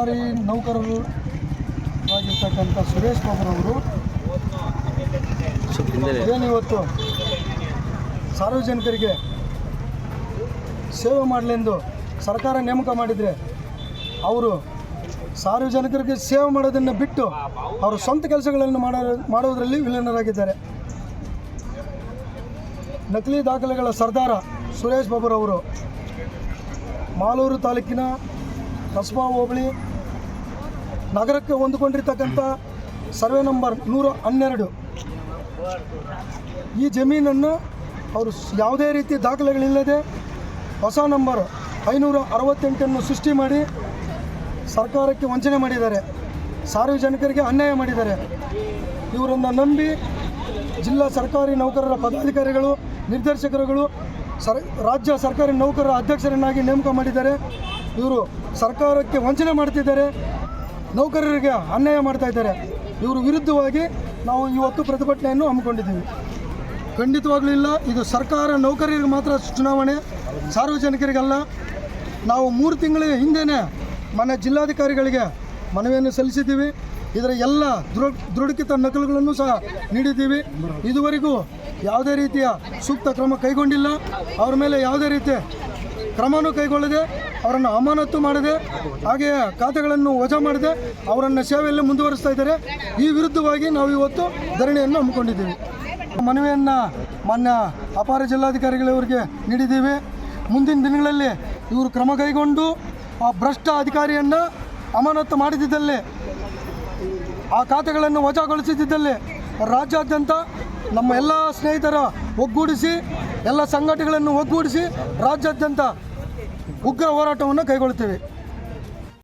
ಸರ್ಕಾರಿ ನೌಕರರು ಆಗಿರ್ತಕ್ಕಂಥ ಸುರೇಶ್ ಬಾಬುರವರು. ಏನಿವತ್ತು ಸಾರ್ವಜನಿಕರಿಗೆ ಸೇವೆ ಮಾಡಲೆಂದು ಸರ್ಕಾರ ನೇಮಕ ಮಾಡಿದರೆ ಅವರು ಸಾರ್ವಜನಿಕರಿಗೆ ಸೇವೆ ಮಾಡೋದನ್ನು ಬಿಟ್ಟು ಅವರು ಸ್ವಂತ ಕೆಲಸಗಳನ್ನು ಮಾಡೋ ಮಾಡೋದರಲ್ಲಿ ವಿಲೀನರಾಗಿದ್ದಾರೆ. ನಕಲಿ ದಾಖಲೆಗಳ ಸರ್ದಾರ ಸುರೇಶ್ ಬಾಬುರವರು ಮಾಲೂರು ತಾಲೂಕಿನ ಕಸ್ಬಾ ಹೋಬಳಿ ನಗರಕ್ಕೆ ಹೊಂದಿಕೊಂಡಿರ್ತಕ್ಕಂಥ ಸರ್ವೆ ನಂಬರ್ ನೂರ ಹನ್ನೆರಡು. ಈ ಜಮೀನನ್ನು ಅವರು ಯಾವುದೇ ರೀತಿ ದಾಖಲೆಗಳಿಲ್ಲದೆ ಹೊಸ ನಂಬರ್ ಐನೂರ ಅರವತ್ತೆಂಟನ್ನು ಸೃಷ್ಟಿ ಮಾಡಿ ಸರ್ಕಾರಕ್ಕೆ ವಂಚನೆ ಮಾಡಿದ್ದಾರೆ. ಸಾರ್ವಜನಿಕರಿಗೆ ಅನ್ಯಾಯ ಮಾಡಿದ್ದಾರೆ. ಇವರನ್ನು ನಂಬಿ ಜಿಲ್ಲಾ ಸರ್ಕಾರಿ ನೌಕರರ ಪದಾಧಿಕಾರಿಗಳು, ನಿರ್ದೇಶಕರುಗಳು, ಸರ್, ರಾಜ್ಯ ಸರ್ಕಾರಿ ನೌಕರರ ಅಧ್ಯಕ್ಷರನ್ನಾಗಿ ನೇಮಕ ಮಾಡಿದ್ದಾರೆ. ಇವರು ಸರ್ಕಾರಕ್ಕೆ ವಂಚನೆ ಮಾಡ್ತಿದ್ದಾರೆ, ನೌಕರರಿಗೆ ಅನ್ಯಾಯ ಮಾಡ್ತಾ ಇದ್ದಾರೆ. ಇವರು ವಿರುದ್ಧವಾಗಿ ನಾವು ಇವತ್ತು ಪ್ರತಿಭಟನೆಯನ್ನು ಹಮ್ಮಿಕೊಂಡಿದ್ದೀವಿ. ಖಂಡಿತವಾಗ್ಲೂ ಇಲ್ಲ, ಇದು ಸರ್ಕಾರ ನೌಕರರಿಗೆ ಮಾತ್ರ ಚುನಾವಣೆ, ಸಾರ್ವಜನಿಕರಿಗಲ್ಲ. ನಾವು ಮೂರು ತಿಂಗಳ ಹಿಂದೆಯೇ ಮನೆ ಜಿಲ್ಲಾಧಿಕಾರಿಗಳಿಗೆ ಮನವಿಯನ್ನು ಸಲ್ಲಿಸಿದ್ದೀವಿ. ಇದರ ಎಲ್ಲ ದೃಢ ದೃಢಕಿತ ನಕಲುಗಳನ್ನು ಸಹ ನೀಡಿದ್ದೀವಿ. ಇದುವರೆಗೂ ಯಾವುದೇ ರೀತಿಯ ಸೂಕ್ತ ಕ್ರಮ ಕೈಗೊಂಡಿಲ್ಲ. ಅವ್ರ ಮೇಲೆ ಯಾವುದೇ ರೀತಿಯ ಕ್ರಮನೂ ಕೈಗೊಳ್ಳದೆ ಅವರನ್ನು ಅಮಾನತು ಮಾಡದೆ ಹಾಗೆಯೇ ಖಾತೆಗಳನ್ನು ವಜಾ ಮಾಡದೆ, ಅವರನ್ನು ಸೇವೆಯಲ್ಲಿ ಮುಂದುವರಿಸ್ತಾ ಇದ್ದಾರೆ. ಈ ವಿರುದ್ಧವಾಗಿ ನಾವು ಇವತ್ತು ಧರಣಿಯನ್ನು ಹಮ್ಮಿಕೊಂಡಿದ್ದೀವಿ. ಮನವಿಯನ್ನು ಮಾನ್ಯ ಅಪಾರ ಜಿಲ್ಲಾಧಿಕಾರಿಗಳವರಿಗೆ ನೀಡಿದ್ದೀವಿ. ಮುಂದಿನ ದಿನಗಳಲ್ಲಿ ಇವರು ಕ್ರಮ ಕೈಗೊಂಡು ಆ ಭ್ರಷ್ಟ ಅಧಿಕಾರಿಯನ್ನು ಅಮಾನತು ಮಾಡಿದ್ದಲ್ಲಿ ಆ ಖಾತೆಗಳನ್ನು ವಜಾಗೊಳಿಸಿದ್ದಲ್ಲಿ ರಾಜ್ಯಾದ್ಯಂತ ನಮ್ಮ ಎಲ್ಲ ಸ್ನೇಹಿತರ ಒಗ್ಗೂಡಿಸಿ, ಎಲ್ಲ ಸಂಘಟನೆಗಳನ್ನು ಒಗ್ಗೂಡಿಸಿ, ರಾಜ್ಯಾದ್ಯಂತ ಉಗ್ರ ಹೋರಾಟವನ್ನು ಕೈಗೊಳ್ಳುತ್ತೇವೆ.